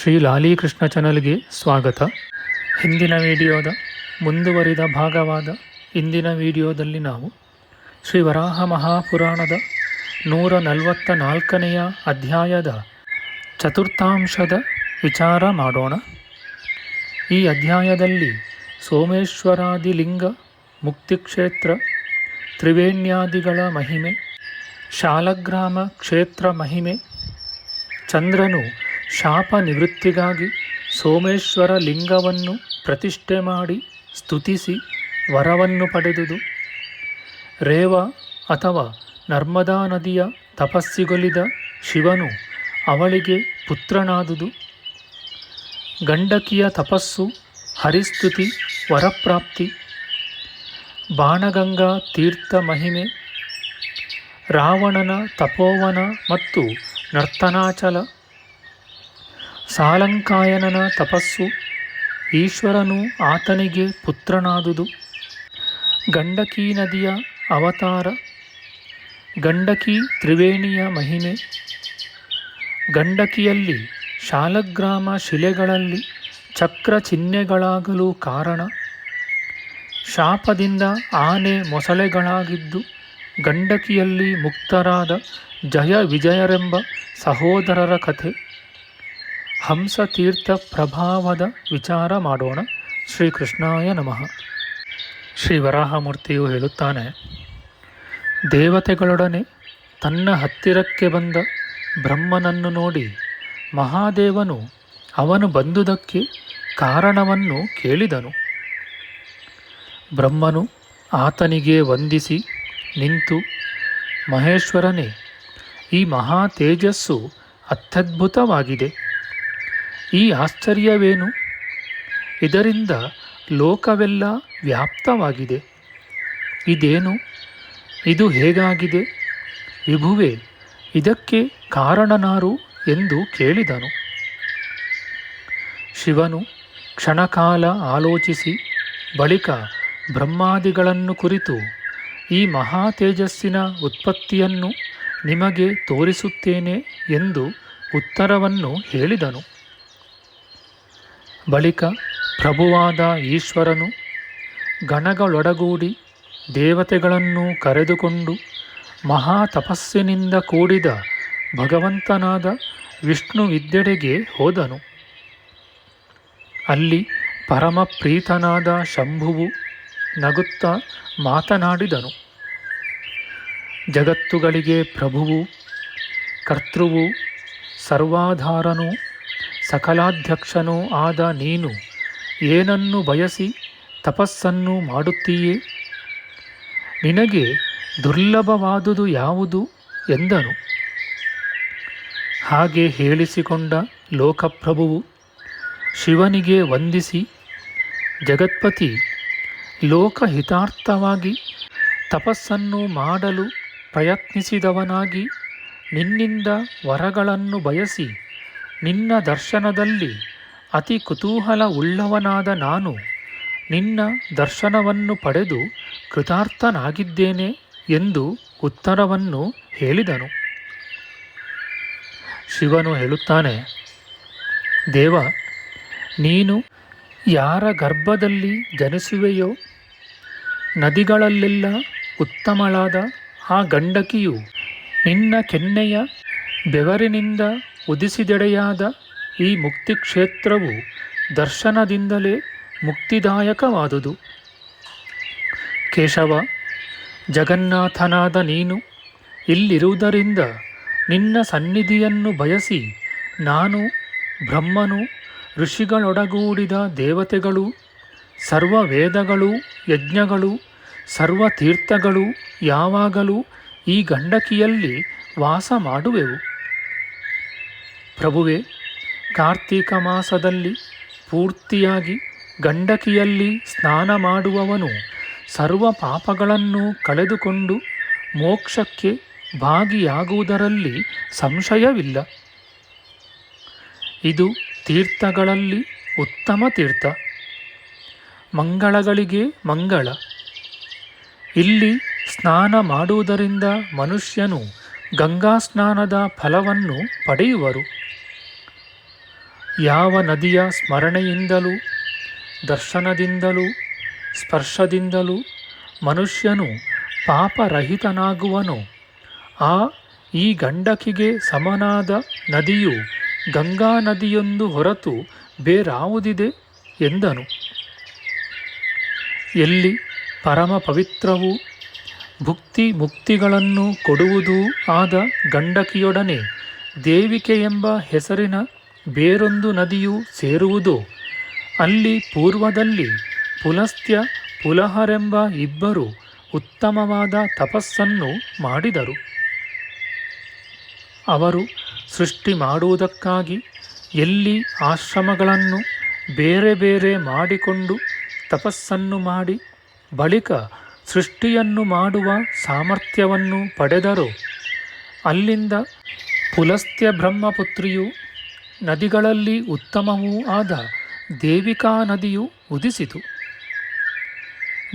ಶ್ರೀ ಲಾಲೀಕೃಷ್ಣ ಚಾನಲ್ಗೆ ಸ್ವಾಗತ. ಹಿಂದಿನ ವಿಡಿಯೋದ ಮುಂದುವರಿದ ಭಾಗವಾದ ಇಂದಿನ ವಿಡಿಯೋದಲ್ಲಿ ನಾವು ಶ್ರೀ ವರಾಹ ಮಹಾಪುರಾಣದ ನೂರ ನಲವತ್ತ ನಾಲ್ಕನೆಯ ಅಧ್ಯಾಯದ ಚತುರ್ಥಾಂಶದ ವಿಚಾರ ಮಾಡೋಣ. ಈ ಅಧ್ಯಾಯದಲ್ಲಿ ಸೋಮೇಶ್ವರಾದಿಲಿಂಗ ಮುಕ್ತಿಕ್ಷೇತ್ರ, ತ್ರಿವೇಣ್ಯಾದಿಗಳ ಮಹಿಮೆ, ಶಾಲಗ್ರಾಮ ಕ್ಷೇತ್ರ ಮಹಿಮೆ, ಚಂದ್ರನು ಶಾಪ ನಿವೃತ್ತಿಗಾಗಿ ಸೋಮೇಶ್ವರ ಲಿಂಗವನ್ನು ಪ್ರತಿಷ್ಠೆ ಮಾಡಿ ಸ್ತುತಿಸಿ ವರವನ್ನು ಪಡೆದುದು. ರೇವ ಅಥವಾ ನರ್ಮದಾ ನದಿಯ ತಪಸ್ಸಿಗೊಲಿದ ಶಿವನು ಅವಳಿಗೆ ಪುತ್ರನಾದುದು. ಗಂಡಕಿಯ ತಪಸ್ಸು, ಹರಿಸ್ತುತಿ, ವರಪ್ರಾಪ್ತಿ. ಬಾಣಗಂಗಾ ತೀರ್ಥ ಮಹಿಮೆ. ರಾವಣನ ತಪೋವನ ಮತ್ತು ನರ್ತನಾಚಲ. ಸಾಲಂಕಾಯನನ ತಪಸ್ಸು ಈಶ್ವರನು ಆತನಿಗೆ ಪುತ್ರನಾದುದು. ಗಂಡಕಿ ನದಿಯ ಅವತಾರ, ಗಂಡಕಿ ತ್ರಿವೇಣಿಯ ಮಹಿಮೆ, ಗಂಡಕಿಯಲ್ಲಿ ಶಾಲಗ್ರಾಮ ಶಿಲೆಗಳಲ್ಲಿ ಚಕ್ರ ಚಿಹ್ನೆಗಳಾಗಲು ಕಾರಣ, ಶಾಪದಿಂದ ಆನೆ ಮೊಸಳೆಗಳಾಗಿದ್ದು ಗಂಡಕಿಯಲ್ಲಿ ಮುಕ್ತರಾದ ಜಯ ವಿಜಯರೆಂಬ ಸಹೋದರರ ಕಥೆ. ಹಂಸತೀರ್ಥ ಪ್ರಭಾವದ ವಿಚಾರ ಮಾಡೋಣ. ಶ್ರೀಕೃಷ್ಣಾಯ ನಮಃ. ಶ್ರೀ ವರಾಹಮೂರ್ತಿಯು ಹೇಳುತ್ತಾನೆ, ದೇವತೆಗಳೊಡನೆ ತನ್ನ ಹತ್ತಿರಕ್ಕೆ ಬಂದ ಬ್ರಹ್ಮನನ್ನು ನೋಡಿ ಮಹಾದೇವನು ಅವನು ಬಂದುದಕ್ಕೆ ಕಾರಣವನ್ನು ಕೇಳಿದನು. ಬ್ರಹ್ಮನು ಆತನಿಗೆ ವಂದಿಸಿ ನಿಂತು, ಮಹೇಶ್ವರನೇ, ಈ ಮಹಾ ತೇಜಸ್ಸು ಅತ್ಯದ್ಭುತವಾಗಿದೆ. ಈ ಆಶ್ಚರ್ಯವೇನು? ಇದರಿಂದ ಲೋಕವೆಲ್ಲ ವ್ಯಾಪ್ತವಾಗಿದೆ. ಇದೇನು? ಇದು ಹೇಗಾಗಿದೆ? ವಿಭುವೆ, ಇದಕ್ಕೆ ಕಾರಣನಾರು ಎಂದು ಕೇಳಿದನು. ಶಿವನು ಕ್ಷಣಕಾಲ ಆಲೋಚಿಸಿ, ಬಳಿಕ ಬ್ರಹ್ಮಾದಿಗಳನ್ನು ಕುರಿತು ಈ ಮಹಾ ತೇಜಸ್ಸಿನ ಉತ್ಪತ್ತಿಯನ್ನು ನಿಮಗೆ ತೋರಿಸುತ್ತೇನೆ ಎಂದು ಉತ್ತರವನ್ನು ಹೇಳಿದನು. ಬಳಿಕ ಪ್ರಭುವಾದ ಈಶ್ವರನು ಗಣಗಳೊಡಗೂಡಿ ದೇವತೆಗಳನ್ನು ಕರೆದುಕೊಂಡು ಮಹಾ ತಪಸ್ಸಿನಿಂದ ಕೂಡಿದ ಭಗವಂತನಾದ ವಿಷ್ಣು ವಿದ್ಯೆಡೆಗೆ ಹೋದನು. ಅಲ್ಲಿ ಪರಮ ಪ್ರೀತನಾದ ಶಂಭುವು ನಗುತ್ತಾ ಮಾತನಾಡಿದನು. ಜಗತ್ತುಗಳಿಗೆ ಪ್ರಭುವು, ಕರ್ತೃವು, ಸರ್ವಾಧಾರನೂ ಸಕಲಾಧ್ಯಕ್ಷನೂ ಆದ ನೀನು, ಏನನ್ನು ಬಯಸಿ ತಪಸ್ಸನ್ನು ಮಾಡುತ್ತೀಯೇ? ನಿನಗೆ ದುರ್ಲಭವಾದುದು ಯಾವುದು ಎಂದನು. ಹಾಗೆ ಹೇಳಿಸಿಕೊಂಡ ಲೋಕಪ್ರಭುವು ಶಿವನಿಗೆ ವಂದಿಸಿ, ಜಗತ್ಪತಿ, ಲೋಕಹಿತಾರ್ಥವಾಗಿ ತಪಸ್ಸನ್ನು ಮಾಡಲು ಪ್ರಯತ್ನಿಸಿದವನಾಗಿ ನಿನ್ನಿಂದ ವರಗಳನ್ನು ಬಯಸಿ ನಿನ್ನ ದರ್ಶನದಲ್ಲಿ ಅತಿ ಕುತೂಹಲ ಉಳ್ಳವನಾದ ನಾನು ನಿನ್ನ ದರ್ಶನವನ್ನು ಪಡೆದು ಕೃತಾರ್ಥನಾಗಿದ್ದೇನೆ ಎಂದು ಉತ್ತರವನ್ನು ಹೇಳಿದನು. ಶಿವನು ಹೇಳುತ್ತಾನೆ, ದೇವ, ನೀನು ಯಾರ ಗರ್ಭದಲ್ಲಿ ಜನಿಸುವೆಯೋ, ನದಿಗಳಲ್ಲೆಲ್ಲ ಉತ್ತಮಳಾದ ಆ ಗಂಡಕಿಯು ನಿನ್ನ ಕೆನ್ನೆಯ ಬೆವರಿನಿಂದ ಉದಿಸಿದೆಡೆಯಾದ ಈ ಮುಕ್ತಿ ಕ್ಷೇತ್ರವು ದರ್ಶನದಿಂದಲೇ ಮುಕ್ತಿದಾಯಕವಾದುದು. ಕೇಶವ, ಜಗನ್ನಾಥನಾದ ನೀನು, ಇಲ್ಲಿರುವುದರಿಂದ ನಿನ್ನ ಸನ್ನಿಧಿಯನ್ನು ಬಯಸಿ ನಾನು, ಬ್ರಹ್ಮನು, ಋಷಿಗಳೊಡಗೂಡಿದ ದೇವತೆಗಳು ಸರ್ವ ವೇದಗಳು ಯಜ್ಞಗಳು ಸರ್ವ ತೀರ್ಥಗಳು ಯಾವಾಗಲೂ ಈ ಗಂಡಕಿಯಲ್ಲಿ ವಾಸ ಮಾಡುವೆವು. ಪ್ರಭುವೆ, ಕಾರ್ತೀಕ ಮಾಸದಲ್ಲಿ ಪೂರ್ತಿಯಾಗಿ ಗಂಡಕಿಯಲ್ಲಿ ಸ್ನಾನ ಮಾಡುವವನು ಸರ್ವ ಪಾಪಗಳನ್ನು ಕಳೆದುಕೊಂಡು ಮೋಕ್ಷಕ್ಕೆ ಭಾಗಿಯಾಗುವುದರಲ್ಲಿ ಸಂಶಯವಿಲ್ಲ. ಇದು ತೀರ್ಥಗಳಲ್ಲಿ ಉತ್ತಮ ತೀರ್ಥ. ಮಂಗಳಗಳಿಗೆ ಮಂಗಳ. ಇಲ್ಲಿ ಸ್ನಾನ ಮಾಡುವುದರಿಂದ ಮನುಷ್ಯನು ಗಂಗಾ ಸ್ನಾನದ ಫಲವನ್ನು ಪಡೆಯುವರು. ಯಾವ ನದಿಯ ಸ್ಮರಣೆಯಿಂದಲೂ, ದರ್ಶನದಿಂದಲೂ, ಸ್ಪರ್ಶದಿಂದಲೂ ಮನುಷ್ಯನು ಪಾಪರಹಿತನಾಗುವನು. ಆ ಈ ಗಂಡಕಿಗೆ ಸಮನಾದ ನದಿಯು ಗಂಗಾ ನದಿಯೊಂದು ಹೊರತು ಬೇರಾವುದಿದೆ ಎಂದನು. ಎಲ್ಲಿ ಪರಮ ಪವಿತ್ರವು ಭುಕ್ತಿ ಮುಕ್ತಿಗಳನ್ನು ಕೊಡುವುದೂ ಆದ ಗಂಡಕಿಯೊಡನೆ ದೇವಿಕೆ ಎಂಬ ಹೆಸರಿನ ಬೇರೊಂದು ನದಿಯು ಸೇರುವುದು? ಅಲ್ಲಿ ಪೂರ್ವದಲ್ಲಿ ಪುಲಸ್ತ್ಯ ಪುಲಹರೆಂಬ ಇಬ್ಬರು ಉತ್ತಮವಾದ ತಪಸ್ಸನ್ನು ಮಾಡಿದರು. ಅವರು ಸೃಷ್ಟಿ ಮಾಡುವುದಕ್ಕಾಗಿ ಎಲ್ಲಿ ಆಶ್ರಮಗಳನ್ನು ಬೇರೆ ಬೇರೆ ಮಾಡಿಕೊಂಡು ತಪಸ್ಸನ್ನು ಮಾಡಿ, ಬಳಿಕ ಸೃಷ್ಟಿಯನ್ನು ಮಾಡುವ ಸಾಮರ್ಥ್ಯವನ್ನು ಪಡೆದರು? ಅಲ್ಲಿಂದ ಪುಲಸ್ತ್ಯ ಬ್ರಹ್ಮಪುತ್ರಿಯು ನದಿಗಳಲ್ಲಿ ಉತ್ತಮವೂ ಆದ ದೇವಿಕಾ ನದಿಯು ಉದಿಸಿತು.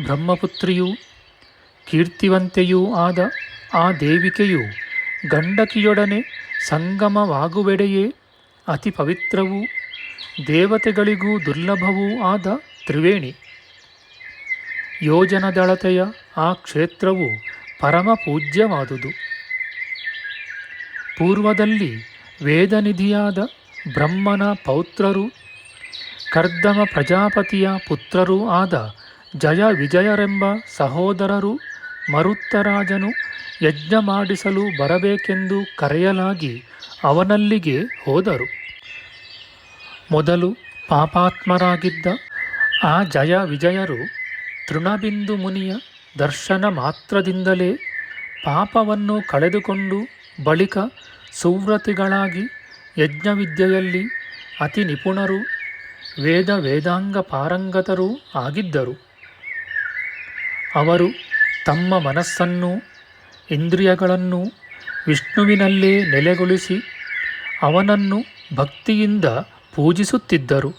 ಬ್ರಹ್ಮಪುತ್ರಿಯು ಕೀರ್ತಿವಂತೆಯೂ ಆದ ಆ ದೇವಿಕೆಯು ಗಂಡಕಿಯೊಡನೆ ಸಂಗಮವಾಗುವೆಡೆಯೇ ಅತಿ ಪವಿತ್ರವೂ ದೇವತೆಗಳಿಗೂ ದುರ್ಲಭವೂ ಆದ ತ್ರಿವೇಣಿ. ಯೋಜನದಳತೆಯ ಆ ಕ್ಷೇತ್ರವು ಪರಮ ಪೂಜ್ಯವಾದುದು. ಪೂರ್ವದಲ್ಲಿ ವೇದನಿಧಿಯಾದ ಬ್ರಹ್ಮನ ಪೌತ್ರರು, ಕರ್ದಮ ಪ್ರಜಾಪತಿಯ ಪುತ್ರರೂ ಆದ ಜಯ ವಿಜಯರೆಂಬ ಸಹೋದರರು ಮರುತ್ತರಾಜನು ಯಜ್ಞ ಮಾಡಿಸಲು ಬರಬೇಕೆಂದು ಕರೆಯಲಾಗಿ ಅವನಲ್ಲಿಗೆ ಹೋದರು. ಮೊದಲು ಪಾಪಾತ್ಮರಾಗಿದ್ದ ಆ ಜಯ ವಿಜಯರು ತೃಣಬಿಂದು ಮುನಿಯ ದರ್ಶನ ಮಾತ್ರದಿಂದಲೇ ಪಾಪವನ್ನು ಕಳೆದುಕೊಂಡು ಬಳಿಕ ಸುವ್ರತಿಗಳಾಗಿ ಯಜ್ಞವಿದ್ಯೆಯಲ್ಲಿ ಅತಿ ನಿಪುಣರು, ವೇದ ವೇದಾಂಗ ಪಾರಂಗತರೂ ಆಗಿದ್ದರು. ಅವರು ತಮ್ಮ ಮನಸ್ಸನ್ನು, ಇಂದ್ರಿಯಗಳನ್ನು ವಿಷ್ಣುವಿನಲ್ಲೇ ನೆಲೆಗೊಳಿಸಿ ಅವನನ್ನು ಭಕ್ತಿಯಿಂದ ಪೂಜಿಸುತ್ತಿದ್ದರು.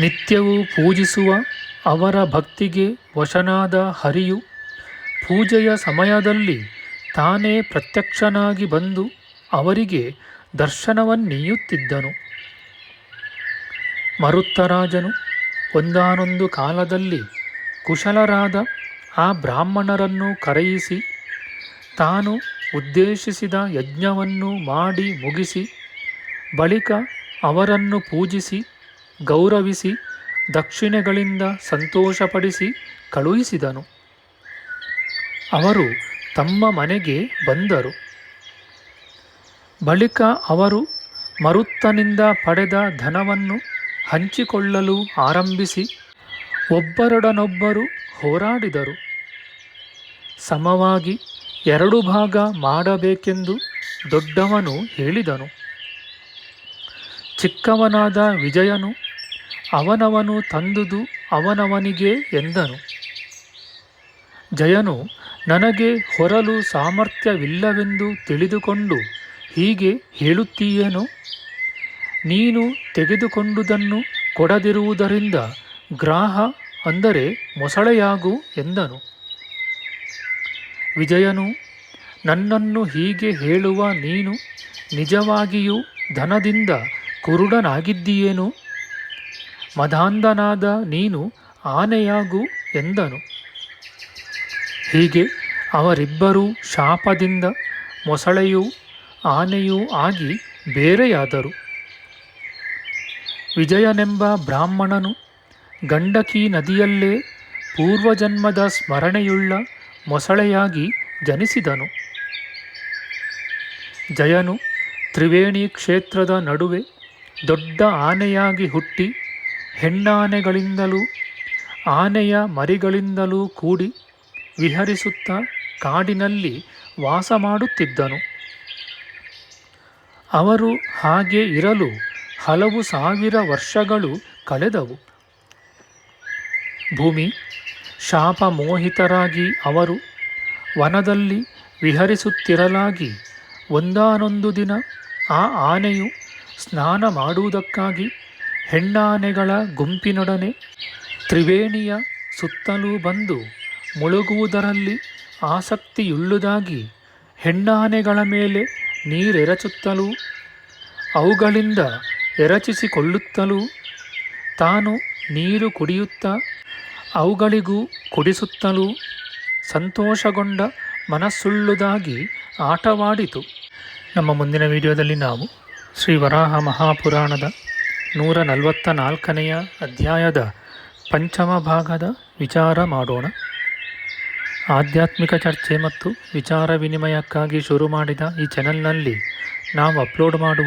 ನಿತ್ಯವೂ ಪೂಜಿಸುವ ಅವರ ಭಕ್ತಿಗೆ ವಶನಾದ ಹರಿಯು ಪೂಜೆಯ ಸಮಯದಲ್ಲಿ ತಾನೇ ಪ್ರತ್ಯಕ್ಷನಾಗಿ ಬಂದು ಅವರಿಗೆ ದರ್ಶನವನ್ನೀಯುತ್ತಿದ್ದನು. ಮರುತ್ತರಾಜನು ಒಂದಾನೊಂದು ಕಾಲದಲ್ಲಿ ಕುಶಲರಾದ ಆ ಬ್ರಾಹ್ಮಣರನ್ನು ಕರೆಯಿಸಿ, ತಾನು ಉದ್ದೇಶಿಸಿದ ಯಜ್ಞವನ್ನು ಮಾಡಿ ಮುಗಿಸಿ, ಬಳಿಕ ಅವರನ್ನು ಪೂಜಿಸಿ, ಗೌರವಿಸಿ, ದಕ್ಷಿಣೆಗಳಿಂದ ಸಂತೋಷಪಡಿಸಿ ಕಳುಹಿಸಿದನು. ಅವರು ತಮ್ಮ ಮನೆಗೆ ಬಂದರು. ಬಳಿಕ ಅವರು ಮರುತ್ತನಿಂದ ಪಡೆದ ಧನವನ್ನು ಹಂಚಿಕೊಳ್ಳಲು ಆರಂಭಿಸಿ ಒಬ್ಬರೊಡನೊಬ್ಬರು ಹೋರಾಡಿದರು. ಸಮವಾಗಿ ಎರಡು ಭಾಗ ಮಾಡಬೇಕೆಂದು ದೊಡ್ಡವನು ಹೇಳಿದನು. ಚಿಕ್ಕವನಾದ ವಿಜಯನು ಅವನವನು ತಂದುದು ಅವನವನಿಗೆ ಎಂದನು. ಜಯನು ನನಗೆ ಹೊರಲು ಸಾಮರ್ಥ್ಯವಿಲ್ಲವೆಂದು ತಿಳಿದುಕೊಂಡು ಹೀಗೆ ಹೇಳುತ್ತೀಯೇನು? ನೀನು ತೆಗೆದುಕೊಂಡುದನ್ನು ಕೊಡದಿರುವುದರಿಂದ ಗ್ರಾಹ ಅಂದರೆ ಮೊಸಳೆಯಾಗು ಎಂದನು. ವಿಜಯನು, ನನ್ನನ್ನು ಹೀಗೆ ಹೇಳುವ ನೀನು ನಿಜವಾಗಿಯೂ ಧನದಿಂದ ಕುರುಡನಾಗಿದ್ದೀಯೇನು? ಮದಾಂಧನಾದ ನೀನು ಆನೆಯಾಗು ಎಂದನು. ಹೀಗೆ ಅವರಿಬ್ಬರೂ ಶಾಪದಿಂದ ಮೊಸಳೆಯೂ ಆನೆಯೂ ಆಗಿ ಬೇರೆಯಾದರು. ವಿಜಯನೆಂಬ ಬ್ರಾಹ್ಮಣನು ಗಂಡಕಿ ನದಿಯಲ್ಲೇ ಪೂರ್ವಜನ್ಮದ ಸ್ಮರಣೆಯುಳ್ಳ ಮೊಸಳೆಯಾಗಿ ಜನಿಸಿದನು. ಜಯನು ತ್ರಿವೇಣಿ ಕ್ಷೇತ್ರದ ನಡುವೆ ದೊಡ್ಡ ಆನೆಯಾಗಿ ಹುಟ್ಟಿ ಹೆಣ್ಣಾನೆಗಳಿಂದಲೂ ಆನೆಯ ಮರಿಗಳಿಂದಲೂ ಕೂಡಿ ವಿಹರಿಸುತ್ತಾ ಕಾಡಿನಲ್ಲಿ ವಾಸ ಮಾಡುತ್ತಿದ್ದನು. ಅವರು ಹಾಗೆ ಇರಲು ಹಲವು ಸಾವಿರ ವರ್ಷಗಳು ಕಳೆದವು. ಭೂಮಿ ಶಾಪ ಮೋಹಿತರಾಗಿ ಅವರು ವನದಲ್ಲಿ ವಿಹರಿಸುತ್ತಿರಲಾಗಿ ಒಂದಾನೊಂದು ದಿನ ಆ ಆನೆಯು ಸ್ನಾನ ಮಾಡುವುದಕ್ಕಾಗಿ ಹೆಣ್ಣಾನೆಗಳ ಗುಂಪಿನೊಡನೆ ತ್ರಿವೇಣಿಯ ಸುತ್ತಲೂ ಬಂದು ಮುಳುಗುವುದರಲ್ಲಿ ಆಸಕ್ತಿಯುಳ್ಳುದಾಗಿ ಹೆಣ್ಣಾನೆಗಳ ಮೇಲೆ ನೀರೆರಚುತ್ತಲೂ ಅವುಗಳಿಂದ ಎರಚಿಸಿಕೊಳ್ಳುತ್ತಲೂ ತಾನು ನೀರು ಕುಡಿಯುತ್ತಾ ಅವುಗಳಿಗೂ ಕುಡಿಸುತ್ತಲೂ ಸಂತೋಷಗೊಂಡ ಮನಸ್ಸುಳ್ಳುದಾಗಿ ಆಟವಾಡಿತು. ನಮ್ಮ ಮುಂದಿನ ವಿಡಿಯೋದಲ್ಲಿ ನಾವು ಶ್ರೀ ವರಾಹ ಮಹಾಪುರಾಣದ ನೂರ ನಲವತ್ತ ನಾಲ್ಕನೆಯ ಅಧ್ಯಾಯದ ಪಂಚಮ ಭಾಗದ ವಿಚಾರ ಮಾಡೋಣ. ಆಧ್ಯಾತ್ಮಿಕ ಚರ್ಚೆ ಮತ್ತು ವಿಚಾರ ವಿನಿಮಯಕ್ಕಾಗಿ ಶುರು ಮಾಡಿದ ಈ ಚಾನೆಲ್ನಲ್ಲಿ ನಾವು ಅಪ್ಲೋಡ್ ಮಾಡುವ